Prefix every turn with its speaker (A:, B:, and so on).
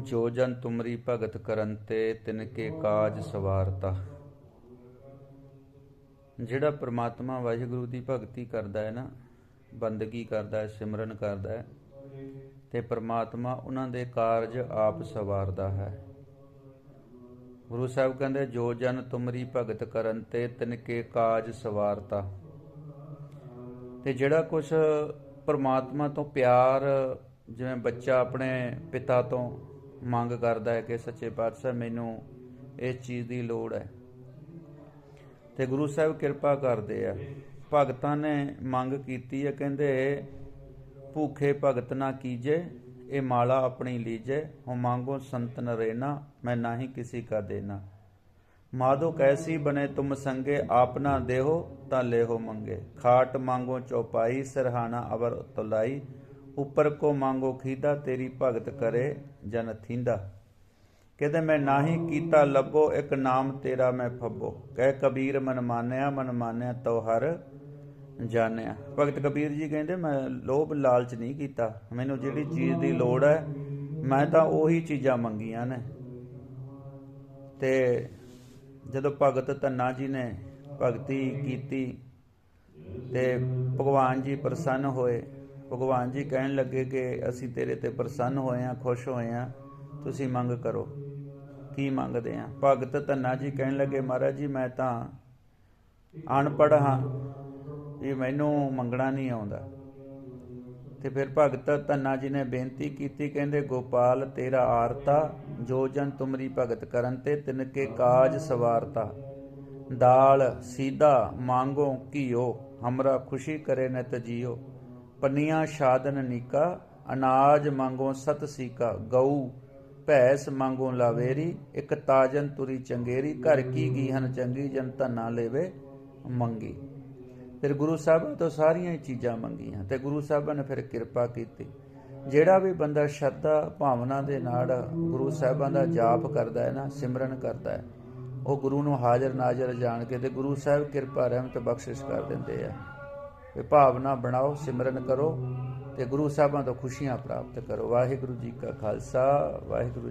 A: ਜੋ ਜਨ ਤੁਮਰੀ ਭਗਤ ਕਰਨ ਤੇ ਤਿਨ ਕੇ ਕਾਜ ਸਵਾਰਤਾ। ਜਿਹੜਾ ਪ੍ਰਮਾਤਮਾ ਵਾਹਿਗੁਰੂ ਦੀ ਭਗਤੀ ਕਰਦਾ ਹੈ ਨਾ, ਬੰਦਗੀ ਕਰਦਾ ਹੈ, ਸਿਮਰਨ ਕਰਦਾ ਹੈ, ਤੇ ਪ੍ਰਮਾਤਮਾ ਉਹਨਾਂ ਦੇ ਕਾਰਜ ਆਪ ਸਵਾਰਦਾ ਹੈ। ਗੁਰੂ ਸਾਹਿਬ ਕਹਿੰਦੇ, ਜੋ ਜਨ ਤੁਮਰੀ ਭਗਤ ਕਰਨ ਤੇ ਤਿਨ ਕੇ ਕਾਜ ਸਵਾਰਤਾ। ਤੇ ਜਿਹੜਾ ਕੁਛ ਪ੍ਰਮਾਤਮਾ ਤੋਂ ਪਿਆਰ, ਜਿਵੇਂ ਬੱਚਾ ਆਪਣੇ ਪਿਤਾ ਤੋਂ ਮੰਗ ਕਰਦਾ ਹੈ ਕਿ ਸੱਚੇ ਪਾਤਸ਼ਾਹ, ਮੈਨੂੰ ਇਸ ਚੀਜ਼ ਦੀ ਲੋੜ ਹੈ। ਤੇ ਗੁਰੂ ਸਾਹਿਬ ਕਿਰਪਾ ਕਰਦੇ ਆ। ਭਗਤਾਂ ਨੇ ਮੰਗ ਕੀਤੀ ਹੈ, ਕਹਿੰਦੇ ਭੂਖੇ ਭਗਤ ਨਾ ਕੀਜੇ, ਇਹ ਮਾਲਾ ਆਪਣੀ ਲੀਜੇ ਹੋ ਮੰਗੋ ਸੰਤਨ ਰਹਿਣਾ ਮੈਂ ਨਾਹੀ ਕਿਸੇ ਕਾ ਦੇਣਾ। ਮਾਧੋ ਕੈਸੀ ਬਨੇ ਤੁਮ ਸੰਗੇ ਆਪਨਾ ਦੇਹੋ ਤਾਂ ਲੇਹੋ ਮੰਗੇ। ਖਾਟ ਮੰਗੋ ਚੌਪਾਈ, ਸਰਹਾਣਾ ਅਵਰ ਤੁਲਾਈ ਉੱਪਰ ਕੋ ਮੰਗੋ ਖੀਦਾ, ਤੇਰੀ ਭਗਤ ਕਰੇ ਜਨ ਥੀਂਦਾ। ਕਹਿੰਦੇ ਮੈਂ ਨਾਹੀ ਕੀਤਾ ਲੱਭੋ, ਇੱਕ ਨਾਮ ਤੇਰਾ ਮੈਂ ਫੱਬੋ। ਕਹਿ ਕਬੀਰ, ਮਨ ਮਾਨਿਆ ਮਨ ਮਾਨਿਆ ਤੋ ਹਰ ਜਾਣਿਆ। ਭਗਤ ਕਬੀਰ ਜੀ ਕਹਿੰਦੇ, ਮੈਂ ਲੋਭ ਲਾਲਚ ਨਹੀਂ ਕੀਤਾ। ਮੈਨੂੰ ਜਿਹੜੀ ਚੀਜ਼ ਦੀ ਲੋੜ ਹੈ, ਮੈਂ ਤਾਂ ਉਹੀ ਚੀਜ਼ਾਂ ਮੰਗੀਆਂ ਨੇ। ਤੇ ਜਦੋਂ ਭਗਤ ਧੰਨਾ ਜੀ ਨੇ ਭਗਤੀ ਕੀਤੀ ਤੇ ਭਗਵਾਨ ਜੀ ਪ੍ਰਸੰਨ ਹੋਏ ਭਗਵਾਨ ਜੀ ਕਹਿਣ ਲੱਗੇ ਕਿ ਅਸੀਂ ਤੇਰੇ ਤੇ ਪ੍ਰਸੰਨ ਹੋਏ ਆ ਖੁਸ਼ ਹੋਏ ਆ ਤੁਸੀਂ ਮੰਗ ਕਰੋ। ਕੀ ਮੰਗਦੇ ਆ ਭਗਤ ਧੰਨਾ ਜੀ ਕਹਿਣ ਲੱਗੇ, ਮਹਾਰਾਜ ਜੀ, ਮੈਂ ਤਾਂ ਅਨਪੜ੍ਹ ਹਾਂ ਇਹ ਮੈਨੂੰ ਮੰਗਣਾ ਨਹੀਂ ਆਉਂਦਾ। ਤੇ ਫਿਰ ਭਗਤ ਧੰਨਾ ਜੀ ਨੇ ਬੇਨਤੀ ਕੀਤੀ, ਕਹਿੰਦੇ, ਗੋਪਾਲ, ਤੇਰਾ ਆਰਤਾ, ਜੋ ਜਨ ਤੁਮਰੀ ਭਗਤ ਕਰਨ ਤੇ ਤਿਨ ਕੇ ਕਾਜ ਸਵਾਰਤਾ। ਦਾਲ ਸੀਦਾ ਮੰਗੋ, ਘਿਓ, ਹਮਰਾ ਖੁਸ਼ੀ ਕਰੇ ਨਿਤ ਜੀਓ। ਪੰਨੀਆਂ ਸ਼ਾਦਨ ਨੀਕਾ, ਅਨਾਜ ਮੰਗੋ ਸਤ ਸੀਕਾ, ਗਊ ਭੈਸ ਮੰਗੋ ਲਾਵੇਰੀ, ਇੱਕ ਤਾਜਨ ਤੁਰੀ ਚੰਗੇਰੀ, ਘਰ ਕੀ ਗੀ ਹਨ ਚੰਗੀ, ਜਨ ਧੰਨਾ ਲੈਵੇ ਮੰਗੀ। ਫਿਰ ਗੁਰੂ ਸਾਹਿਬ ਤੋਂ ਸਾਰੀਆਂ ਹੀ ਚੀਜ਼ਾਂ ਮੰਗੀਆਂ ਤੇ ਗੁਰੂ ਸਾਹਿਬਾਂ ਨੇ ਫਿਰ ਕਿਰਪਾ ਕੀਤੀ। ਜਿਹੜਾ ਵੀ ਬੰਦਾ ਸ਼ਰਧਾ ਭਾਵਨਾ ਦੇ ਨਾਲ ਗੁਰੂ ਸਾਹਿਬਾਂ ਦਾ ਜਾਪ ਕਰਦਾ ਹੈ ਨਾ, ਸਿਮਰਨ ਕਰਦਾ ਹੈ, ਉਹ ਗੁਰੂ ਨੂੰ ਹਾਜ਼ਰ ਨਾਜ਼ਰ ਜਾਣ ਕੇ ਤੇ ਗੁਰੂ ਸਾਹਿਬ ਕਿਰਪਾ ਰਹਿਮਤ ਬਖਸ਼ਿਸ਼ ਕਰ ਦਿੰਦੇ ਆ। ਇਹ ਭਾਵਨਾ ਬਣਾਓ, ਸਿਮਰਨ ਕਰੋ ਤੇ ਗੁਰੂ ਸਾਹਿਬਾਂ ਤੋਂ ਖੁਸ਼ੀਆਂ ਪ੍ਰਾਪਤ ਕਰੋ। ਵਾਹਿਗੁਰੂ ਜੀ ਕਾ ਖਾਲਸਾ, ਵਾਹਿਗੁਰੂ